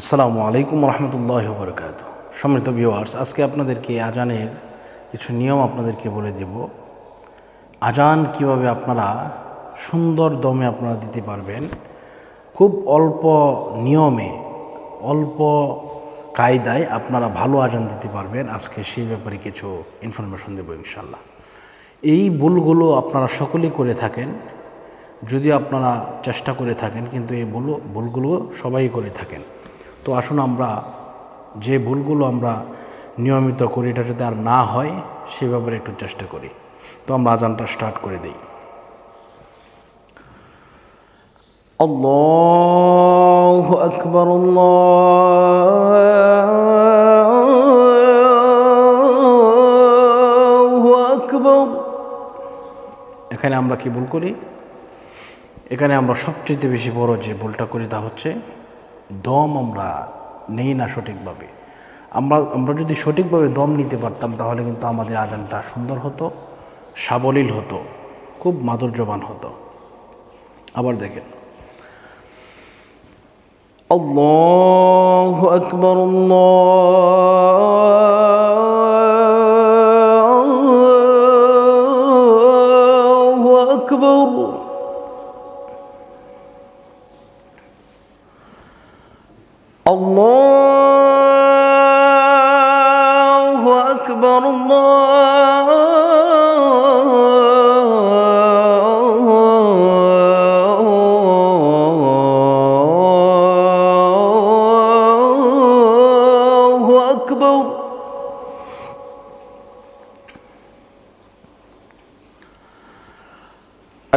আসসালামু আলাইকুম রহমতুল্লাহ বরকাত সম্মানিত ভিউয়ার্স আজকে আপনাদেরকে আজানের কিছু নিয়ম আপনাদেরকে বলে দেব। আজান কীভাবে আপনারা সুন্দর দমে আপনারা দিতে পারবেন, খুব অল্প নিয়মে, অল্প কায়দায় আপনারা ভালো আজান দিতে পারবেন। আজকে সেই ব্যাপারে কিছু ইনফরমেশন দেবো ইনশাল্লাহ এই ভুলগুলো আপনারা সকলেই করে থাকেন, যদি আপনারা চেষ্টা করে থাকেন, কিন্তু এই ভুল ভুলগুলো সবাই করে থাকেন। তো আসুন আমরা যে ভুলগুলো আমরা নিয়মিত করি, এটা যাতে আর না হয়, সে ব্যাপারে একটু চেষ্টা করি। তো আমরা আজানটা স্টার্ট করে দিই। আল্লাহ আকবর আকবর। এখানে আমরা কি ভুল করি? এখানে আমরা সবচেয়ে বেশি বড় যে ভুলটা করি তা হচ্ছে দম আমরা নেই না সঠিকভাবে। আমরা আমরা যদি সঠিকভাবে দম নিতে পারতাম, তাহলে কিন্তু আমাদের আজানটা সুন্দর হতো, সাবলীল হতো, খুব মাধুর্যবান হতো। আবার দেখেন। আকবর, আল্লাহু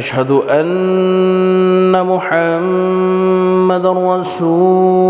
أشهد أن محمد رسول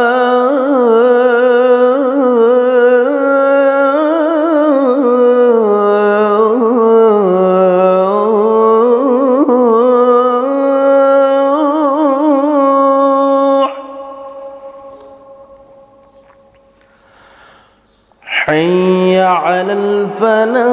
فلا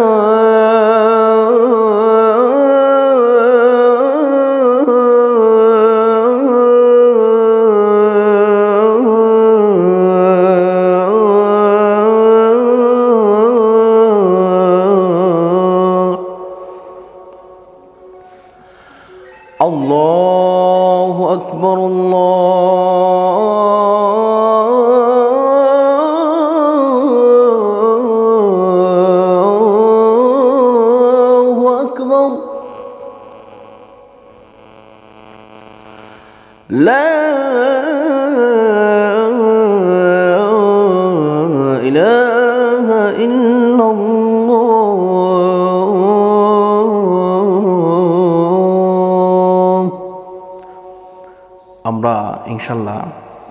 আমরা ইনশাল্লাহ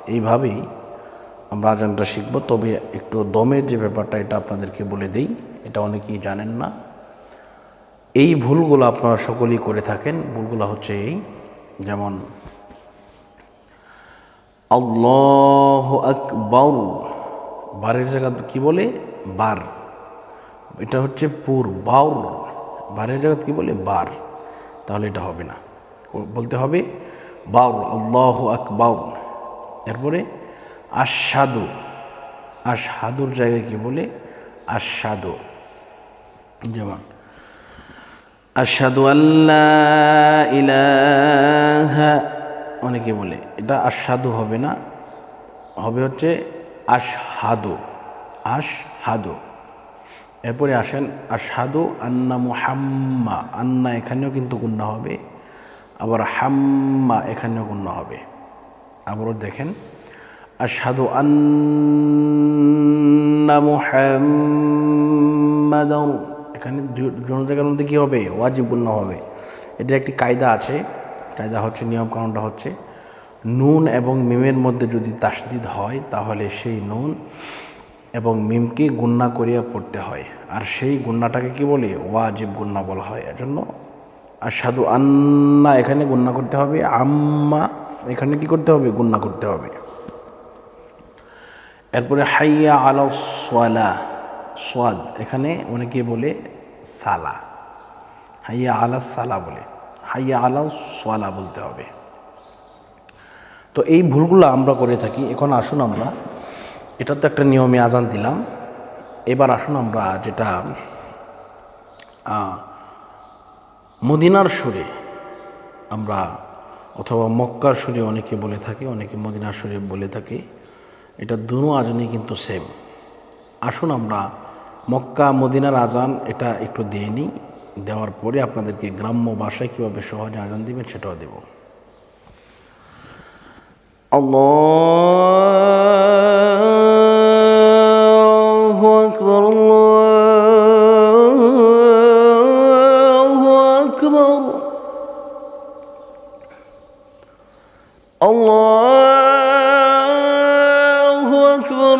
এইভাবেই আমরা আজানটা শিখব। তবে একটু দমের যে ব্যাপারটা, এটা আপনাদেরকে বলে দেই, এটা অনেকেই জানেন না। এই ভুলগুলো আপনারা সকলেই করে থাকেন। ভুলগুলো হচ্ছে এই, যেমন, আল্লাহ আকবর। বারের জায়গা কি বলে? বার। এটা হচ্ছে পুর বাউর বারের জায়গা কি বলে? বার। তাহলে এটা হবে না। বলতে হবে বাউর আল্লাহ আকবাউর এরপরে আশাদু আশহাদুর জায়গায় কি বলে? আশাদু যেমন আশহাদু আল্লাহ ইলাহা, অনেকে বলে। এটা আশহাদু হবে না। হবে হচ্ছে আশহাদু আশহাদু। এরপরে আসেন, আশহাদু আন্না মুহাম্মা। আন্না এখানেও কিন্তু গুন্না হবে। আবার হাম্মা এখানেও গুন্না হবে। আবারও দেখেন, আশহাদু আন্না মুহাম্মাদান। এখানে দুজন জায়গার মধ্যে কী হবে? ওয়াজিব গুন্না হবে। এটা একটি কায়দা আছে। কায়দা হচ্ছে নিয়ম কারণটা হচ্ছে, নুন এবং মিমের মধ্যে যদি তাসদিদ হয়, তাহলে সেই নুন এবং মিমকে গুন্না করিয়া পড়তে হয়। আর সেই গুন্নাটাকে কি বলে? ওয়াজিব গুন্না বলা হয়। এজন্য আর সাধু আন্না, এখানে গুন্না করতে হবে। আম্মা, এখানে কি করতে হবে? গুন্না করতে হবে। এরপরে হাইয়া আলা সোয়ালা সোয়াদ এখানে অনেকে বলে সালা। হাইয়া আলা সালা বলে। হাইয়া আলা সোয়ালা বলতে হবে। তো এই ভুলগুলো আমরা করে থাকি। এখন আসুন আমরা, এটা তো একটা নিয়মে আজান দিলাম। এবার আসুন আমরা যেটা মদিনার সুরে আমরা, অথবা মক্কার সুরে অনেকে বলে থাকি, অনেকে মদিনার সুরে বলে থাকি। এটা দুনো আজানই কিন্তু সেম আসুন আমরা মক্কা, মদিনার আজান এটা একটু দিয়ে নিই। দেওয়ার পরে আপনাদেরকে গ্রাম্য ভাষায় কীভাবে সহজে আজান দেবেন সেটাও দেব। আল্লাহ الله أكبر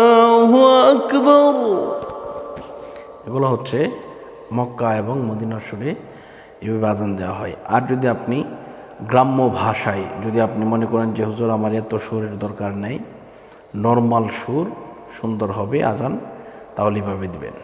الله أكبر এগুলো হচ্ছে মক্কা এবং মদিনার সুরে এভাবে আজান দেওয়া হয় আর যদি আপনি গ্রাম্য ভাষায় যদি আপনি মনে করেন যে হুজুর আমার এত সুরের দরকার নেই নর্মাল সুর সুন্দর হবে আজান তাহলে এভাবে দিবেন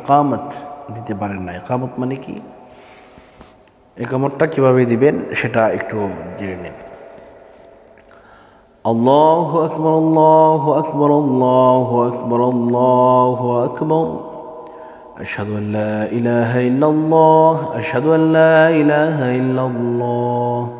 একামত দিতে পারেন না একামত মানে কি একামতটা কিভাবে দিবেন সেটা একটু জেনে নিন الله أكبر الله أكبر الله أكبر الله أكبر أشهد أن لا إله إلا الله أشهد أن لا إله إلا الله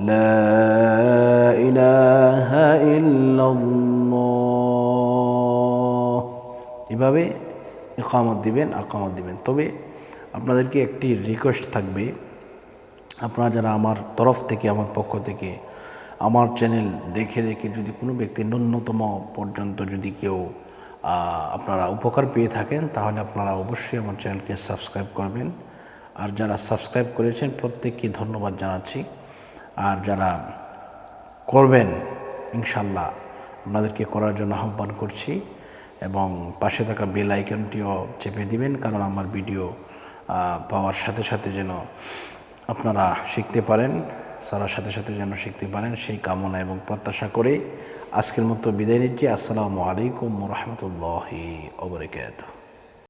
لا إله إلا الله এভাবে ইকামত দিবেন আকামত দিবেন তবে আপনাদেরকে একটি রিকোয়েস্ট থাকবে আপনারা যারা আমার তরফ থেকে আমার পক্ষ থেকে আমার চ্যানেল দেখে দেখে যদি কোনো ব্যক্তি ন্যূনতম পর্যন্ত যদি কেউ আহ, আপনারা উপকার পেয়ে থাকেন তাহলে আপনারা অবশ্যই আমার চ্যানেলকে সাবস্ক্রাইব করবেন আর যারা সাবস্ক্রাইব করেছেন প্রত্যেককে ধন্যবাদ জানাচ্ছি আর যারা করবেন, ইনশাল্লাহ আপনাদেরকে করার জন্য আহ্বান করছি এবং পাশে থাকা বেল আইকনটিও চেপে দিবেন, কারণ আমার ভিডিও পাওয়ার সাথে সাথে যেন আপনারা শিখতে পারেন, সারার সাথে সাথে যেন শিখতে পারেন সেই কামনা এবং প্রত্যাশা করে আজকের মতো বিদায় নিচ্ছি। আসসালামু আলাইকুম রহমতুল্লাহি ওবরাকাতুহ